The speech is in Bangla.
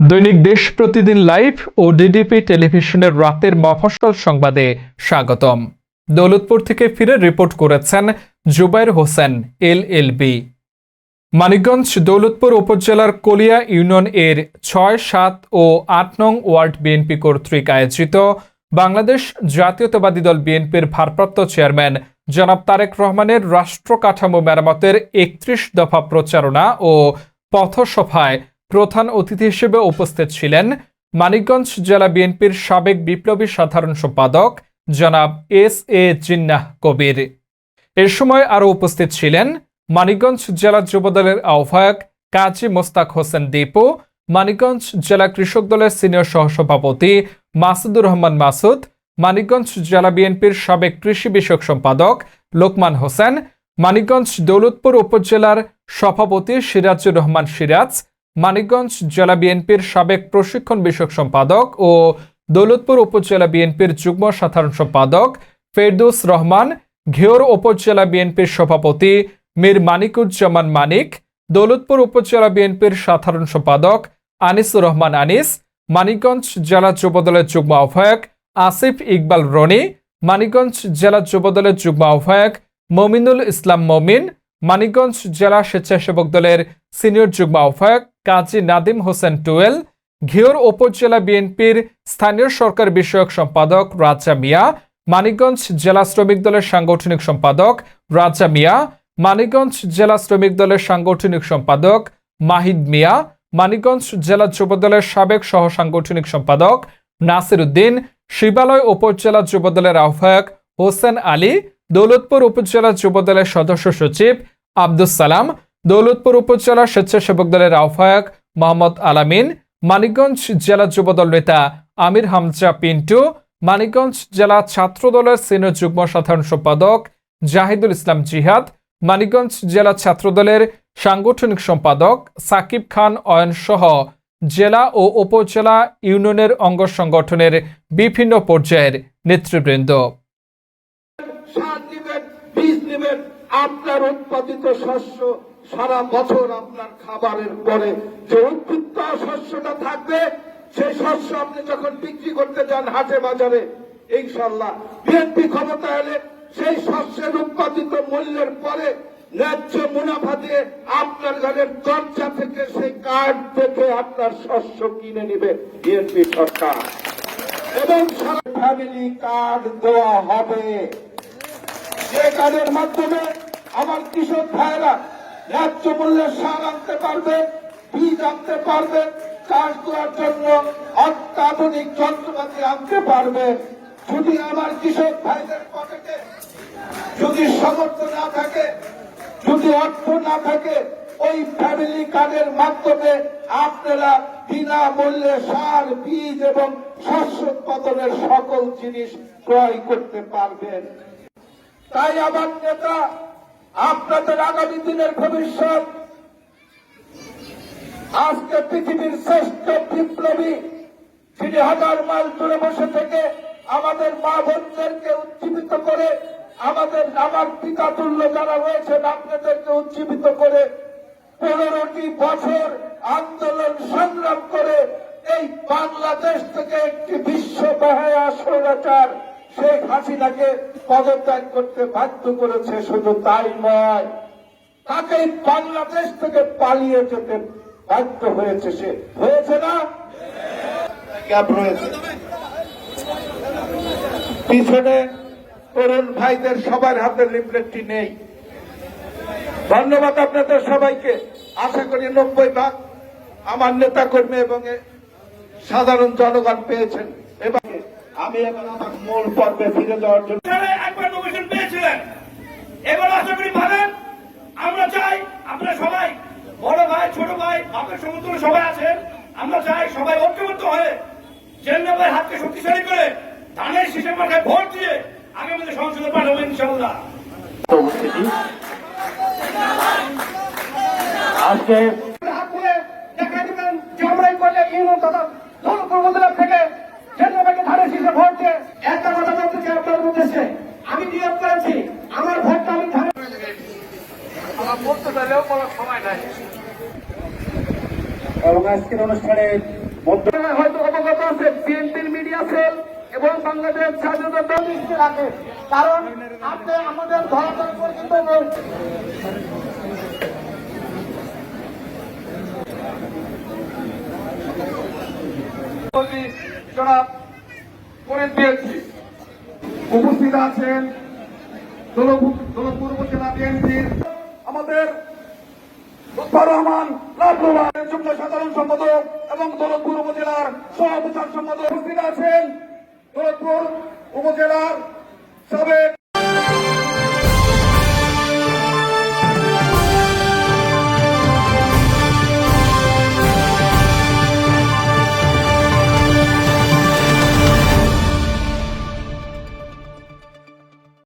দৈনিক দেশ প্রতিদিন লাইভ ও ডিডিপি টেলিভিশনের রাতের মফস্বল সংবাদে স্বাগতম। দৌলতপুর থেকে ফিরে রিপোর্ট করেছেন Zubair Hossain, L L B. Manikganj Daulatpur উপজেলার কলিয়া ইউনিয়ন এর ছয়, সাত ও আট নং ওয়ার্ড বিএনপি কর্তৃক আয়োজিত বাংলাদেশ জাতীয়তাবাদী দল বিএনপির ভারপ্রাপ্ত চেয়ারম্যান জনাব তারেক রহমানের রাষ্ট্র কাঠামো মেরামতের একত্রিশ দফা প্রচারণা ও পথসভায় প্রধান অতিথি হিসেবে উপস্থিত ছিলেন মানিকগঞ্জ জেলা বিএনপির সাবেক বিপ্লবী সাধারণ সম্পাদক জনাব এস এ জিন্নাহ কবির। এর সময় আরও উপস্থিত ছিলেন মানিকগঞ্জ জেলা যুবদলের আহ্বায়ক কাজী মোস্তাক হোসেন দীপু, মানিকগঞ্জ জেলা কৃষক দলের সিনিয়র সহসভাপতি মাসুদুর রহমান মাসুদ, মানিকগঞ্জ জেলা বিএনপির সাবেক কৃষি বিষয়ক সম্পাদক লোকমান হোসেন, মানিকগঞ্জ দৌলতপুর উপজেলার সভাপতি সিরাজুর রহমান সিরাজ মানিকগঞ্জ জেলা বিএনপির সাবেক প্রশিক্ষণ বিষয়ক সম্পাদক ও দৌলতপুর উপজেলা বিএনপির যুগ্ম সাধারণ সম্পাদক ফেরদৌস রহমান, ঘেওর উপজেলা বিএনপির সভাপতি মীর মানিকুজ্জামান মানিক, দৌলতপুর উপজেলা বিএনপির সাধারণ সম্পাদক আনিসুর রহমান আনিস, মানিকগঞ্জ জেলা যুবদলের যুগ্ম আহ্বায়ক আসিফ ইকবাল রনি, মানিকগঞ্জ জেলা যুবদলের যুগ্ম আহ্বায়ক মমিনুল ইসলাম মমিন মানিকগঞ্জ জেলা স্বেচ্ছাসেবক দলের সিনিয়র যুগ্ম আহ্বায়ক কাজী নাদিম হোসেন টুয়েল, ঘিওর উপজেলা বিএনপির স্থানীয় সরকার বিষয়ক সম্পাদক রাজা মিয়া, মানিকগঞ্জ জেলা শ্রমিক দলের সাংগঠনিক সম্পাদক রাজা মিয়া, মানিকগঞ্জ জেলা শ্রমিক দলের সাংগঠনিক সম্পাদক মাহিদ মিয়া, মানিকগঞ্জ জেলা যুবদলের সাবেক সহ সাংগঠনিক সম্পাদক নাসির উদ্দিন, শিবালয় উপজেলা যুবদলের আহ্বায়ক হোসেন আলী দৌলতপুর উপজেলা যুবদলের সদস্য সচিব আব্দুস সালাম, দৌলতপুর উপজেলা স্বেচ্ছাসেবক দলের আহ্বায়ক মোহাম্মদ আলামিন, মানিকগঞ্জ জেলা যুবদল নেতা আমির হামজা পিন্টু, মানিকগঞ্জ জেলা ছাত্র দলের সিনিয়র যুগ্ম সাধারণ সম্পাদক জাহিদুল ইসলাম জিহাদ, মানিকগঞ্জ জেলা ছাত্রদলের সাংগঠনিক সম্পাদক সাকিব খান অয়ন সহ জেলা ও উপজেলা ইউনিয়নের অঙ্গ সংগঠনের বিভিন্ন পর্যায়ের নেতৃবৃন্দ। দিবেন বীজ দিবেন আপনার উৎপাদিত শস্য সারা বছর আপনার খাবারের পরে যে উদ্বৃত্ত শস্যটা থাকবে, সেই শস্য আপনি যখন বিক্রি করতে যান হাটে বাজারে ইনশাল্লাহ বিএনপি ক্ষমতা এলে সেই শস্যের উৎপাদিত মূল্যের পরে ন্যায্য মুনাফা দিয়ে আপনার ঘরের দরজা থেকে সেই কার্ড থেকে আপনার শস্য কিনে নেবে বিএনপি সরকার। এবং ফ্যামিলি কার্ড দেওয়া হবে। যে কার্ডের মাধ্যমে আমার কৃষক ভাইরা ন্যায্য মূল্যের সার আনতে পারবে, বীজ আনতে পারবে, চাষ করার জন্য অত্যাধুনিক যন্ত্রপাতি আনতে পারবে। যদি আমার কৃষক ভাইদের পকেটে যদি সামর্থ্য না থাকে, যদি অর্থ না থাকে, ওই ফ্যামিলি কার্ডের মাধ্যমে আপনারা বিনামূল্যে সার, বীজ এবং শস্য উৎপাদনের সকল জিনিস ক্রয় করতে পারবেন। তাই আমার নেতা, আপনাদের আগামী দিনের ভবিষ্যৎ। আজকে পৃথিবীর শ্রেষ্ঠ বিপ্লবী তিনি হাজার মাইল দূরে বসে থেকে আমাদের মা বোনদেরকে উজ্জীবিত করে, আমাদের আমার পিতা তুল্য যারা রয়েছেন, আপনাদেরকে উজ্জীবিত করে পনেরোটি বছর আন্দোলন সংগ্রাম করে এই বাংলাদেশ থেকে একটি বিশ্ব বেহায়া স্বৈরাচার শেখ হাসিনাকে পদত্যাগ করতে বাধ্য করেছে, শুধু তাই নয় তাকে বাংলাদেশ থেকে পালিয়ে যেতে বাধ্য হয়েছে সে। হয়েছে না? পিছনে তরুণ ভাইদের সবার হাতে লিফলেটটি নেই। ধন্যবাদ আপনাদের সবাইকে। আশা করি নব্বই ভাগ আমার নেতা কর্মী এবং সাধারণ জনগণ পেয়েছেন। এবং আমি এখন আমার মূল পর্বে ফিরে যাওয়ার জন্য একবার নমিনেশন পেয়েছিলেন। এবার আশা করি পাবেন। আমরা চাই আপনারা সবাই বড় ভাই ছোট ভাই বাপের সমতুল্য সবাই আছেন। আমরা চাই সবাই ঐক্যবদ্ধ হয়ে জেন্না ভাই হাতকে শক্তিশালী করে ধানের শীষের মাথায় ভোট দিয়ে আগামী দিনে সংসদে পাঠাবো ইনশাল্লাহ উপস্থিতি আজকে হাত তুলে দেখা দিবেন যে আমরা এই করলে ইউনিয়ন তথা মন্দির থেকে জেন্না শীষে ভোট দিয়ে একটা কথা বলতে চাই আপনার উদ্দেশ্যে। আমি নিয়োগ করেছি আমার ভোটটা আমি ধানের এবং আজকের অনুষ্ঠানে হয়তো অবগত আছে বিএনপির মিডিয়া সেল এবং বাংলাদেশ স্বাধীনতা দল রাখে। কারণ আপনি আমাদের ধরাতল পর্যন্ত জনাব করে দিয়েছি। উপস্থিত আছেন দলপূর্ব উপজেলা বিএনপির আমাদের রহমান লাভবান যুগ্ম সাধারণ সম্পাদক এবং দৌলতপুর উপজেলার সহপ্রচার সম্পাদক উপস্থিত আছেন। দৌলতপুর উপজেলার সাবেক